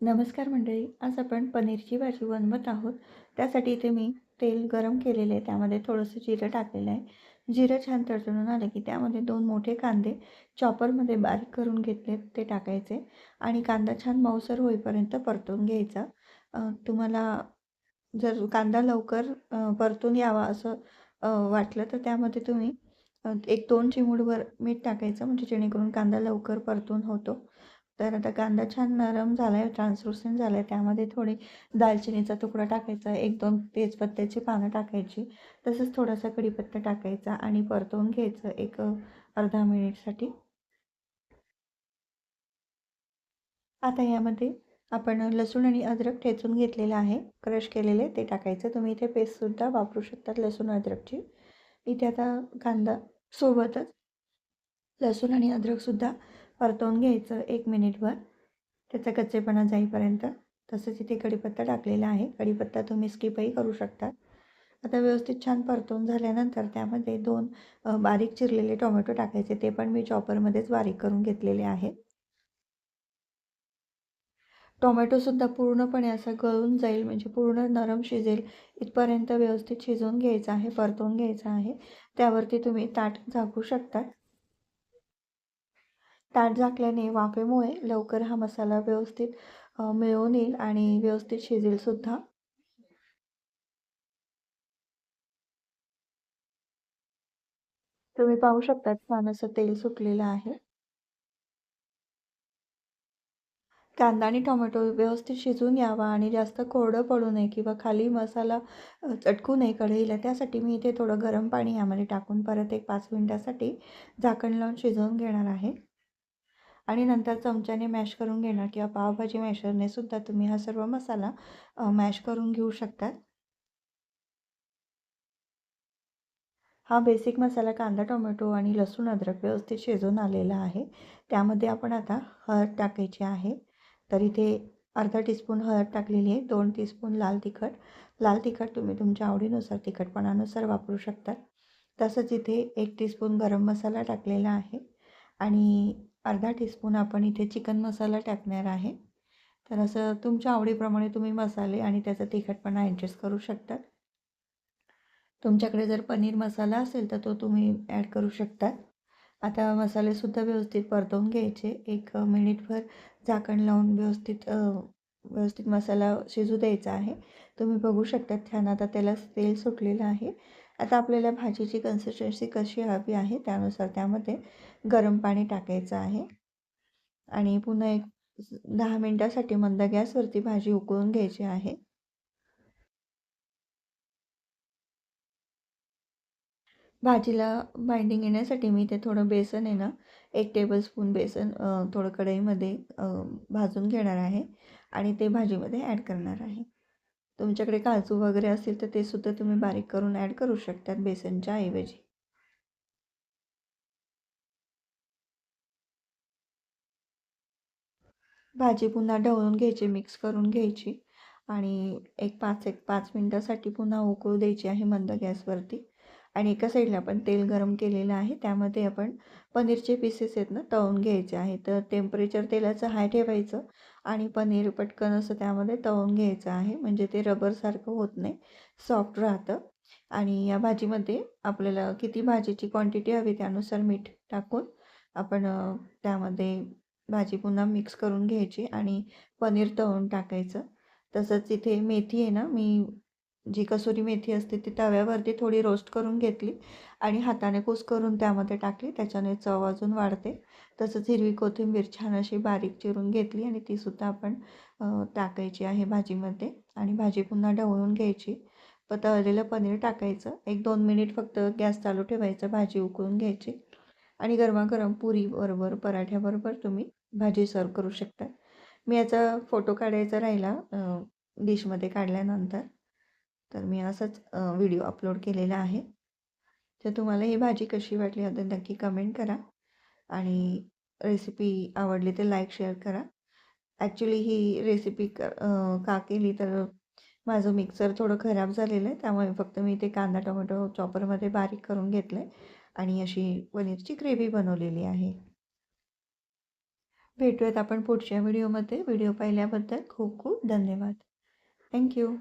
नमस्कार मंडळी आज आपण पनीरची भाजी बनवत आहोत. त्यासाठी इथे मी तेल गरम केलेले आहे त्यामध्ये थोडंसं जिरं टाकलेलं आहे. जिरं छान तडतडून आलं की त्यामध्ये दोन मोठे कांदे चॉपरमध्ये बारीक करून घेतले ते टाकायचे आणि कांदा छान मऊसर होईपर्यंत परतून घ्यायचा. तुम्हाला जर कांदा लवकर परतून यावा असं वाटलं तर त्यामध्ये तुम्ही एक दोन चिमूटभर मीठ टाकायचं म्हणजे जेणेकरून कांदा लवकर परतून होतो. तर आता कांदा छान नरम झाला आहे ट्रान्सलुसंट झाला आहे त्यामध्ये थोडी दालचिनीचा तुकडा टाकायचा एक दोन तेजपत्त्याची पानं टाकायची तसंच थोडासा कढीपत्ता टाकायचा आणि परतवून घ्यायचं एक अर्धा मिनिटसाठी. आता यामध्ये आपण लसूण आणि अद्रक ठेचून घेतलेलं आहे. क्रश केलेले ते टाकायचं. तुम्ही इथे पेस्टसुद्धा वापरू शकतात लसूण अद्रकची. इथे आता कांदा सोबतच लसूण आणि अद्रकसुद्धा परतवून घ्यायचं एक मिनिटभर. त्याचा कच्चेपणा जाईपर्यंत. तसंच इथे कढीपत्ता टाकलेला आहे. कढीपत्ता तुम्ही स्किपही करू शकता आता व्यवस्थित छान परतवून झाल्यानंतर त्यामध्ये दोन बारीक चिरलेले टोमॅटो टाकायचे. ते पण मी चॉपरमध्येच बारीक करून घेतलेले आहे. टोमॅटोसुद्धा पूर्णपणे असं गळून जाईल म्हणजे पूर्ण नरम शिजेल इथपर्यंत व्यवस्थित शिजवून घ्यायचं आहे परतवून घ्यायचं आहे. त्यावरती तुम्ही ताट झाकू शकता. ताट झाकल्याने वाफेमुळे लवकर हा मसाला व्यवस्थित मिळून येईल आणि व्यवस्थित शिजेल सुद्धा. तुम्ही पाहू शकता छान असं तेल सुकलेलं आहे. कांदा आणि टोमॅटो व्यवस्थित शिजून यावा आणि जास्त कोरडं पडू नये किंवा खाली मसाला चटकू नये कढईला. त्यासाठी मी इथे थोडं गरम पाणी यामध्ये टाकून परत एक पाच मिनटासाठी झाकण लावून शिजवून घेणार आहे. आणि नंतर चमच्याने मॅश करून घेणार किंवा पावभाजी मॅशरने सुद्धा तुम्ही हा सर्व मसाला मॅश करून घेऊ शकतात. हा बेसिक मसाला कांदा टोमॅटो आणि लसूण अद्रक व्यवस्थित शिजून आलेला आहे. त्यामध्ये आपण आता हळद टाकायची आहे. तर इथे अर्धा टीस्पून हळद टाकलेली आहे. दोन टीस्पून लाल तिखट. लाल तिखट तुम्ही तुमच्या आवडीनुसार तिखटपणानुसार वापरू शकता. तसंच इथे एक टीस्पून गरम मसाला टाकलेला आहे. आणि अर्धा टीस्पून आपण इथे चिकन मसाला टाकणार आहे. तर असं तुमच्या आवडीप्रमाणे तुम्ही मसाले आणि त्याचा तिखटपणा ॲडजस्ट करू शकता तुमच्याकडे जर पनीर मसाला असेल तर तो तुम्ही ॲड करू शकता आता मसालेसुद्धा व्यवस्थित परतवून घ्यायचे. एक मिनिटभर झाकण लावून व्यवस्थित व्यवस्थित मसाला शिजू द्यायचा आहे. तुम्ही बघू शकता छान आता त्याला तेल सुटलेलं आहे. आता आपल्याला भाजीची कन्सिस्टन्सी कशी हवी आहे त्यानुसार त्यामध्ये गरम पाणी टाकायचं आहे. आणि पुन्हा एक दहा मिनटासाठी मंद गॅसवरती भाजी उकळून घ्यायची आहे. भाजीला बाइंडिंग येण्यासाठी मी ते थोडं बेसन आहे ना एक टेबलस्पून बेसन थोडं कढईमध्ये भाजून घेणार आहे. आणि ते भाजीमध्ये ॲड करणार आहे. तुमच्याकडे काजू वगैरे असेल तर ते सुद्धा तुम्ही बारीक करून ॲड करू शकतात बेसनच्या ऐवजी. भाजी पुन्हा ढवळून घ्यायची मिक्स करून घ्यायची आणि एक पाच एक पाच मिनटासाठी पुन्हा उकळू द्यायची आहे मंद गॅसवरती. आणि एका साईडला आपण तेल गरम केलेलं आहे त्यामध्ये आपण पनीरचे पीसेस आहेत ना तळून घ्यायचे आहे. तर टेम्परेचर तेलाचं हाय ठेवायचं आणि पनीर पटकन असं त्यामध्ये तळून घ्यायचं आहे. म्हणजे ते रबरसारखं होत नाही. सॉफ्ट राहतं. आणि या भाजीमध्ये आपल्याला किती भाजीची क्वांटिटी हवी त्यानुसार मीठ टाकून आपण त्यामध्ये भाजी पुन्हा मिक्स करून घ्यायची आणि पनीर तळून टाकायचं. तसंच इथे मेथी आहे ना मी जी कसुरी मेथी असते ती तव्यावरती थोडी रोस्ट करून घेतली आणि हाताने कुस करून त्यामध्ये टाकली. त्याच्याने चव अजून वाढते. तसंच हिरवी कोथिंबीर छान अशी बारीक चिरून घेतली आणि तीसुद्धा आपण टाकायची आहे भाजीमध्ये आणि भाजी पुन्हा ढवळून घ्यायची. प तळलेलं पनीर टाकायचं. एक दोन मिनिट फक्त गॅस चालू ठेवायचं भाजी उकळून घ्यायची. आणि गरमागरम पुरीबरोबर पराठ्याबरोबर तुम्ही भाजी सर्व करू शकता. मी याचा फोटो काढायचा राहिला डिशमध्ये काढल्यानंतर. तर मी असंच व्हिडिओ अपलोड केलेला आहे. तर तुम्हाला ही भाजी कशी वाटली आता नक्की कमेंट करा आणि रेसिपी आवडली तर लाईक शेअर करा. ॲक्च्युली ही रेसिपी क का केली तर माझं मिक्सर थोडं खराब झालेलं आहे. त्यामुळे फक्त मी ते कांदा टोमॅटो चॉपरमध्ये बारीक करून घेतलं आहे आणि अशी पनीरची ग्रेव्ही बनवलेली आहे. भेटूयात आपण पुढच्या व्हिडिओमध्ये. व्हिडिओ पाहिल्याबद्दल खूप खूप धन्यवाद. थँक्यू.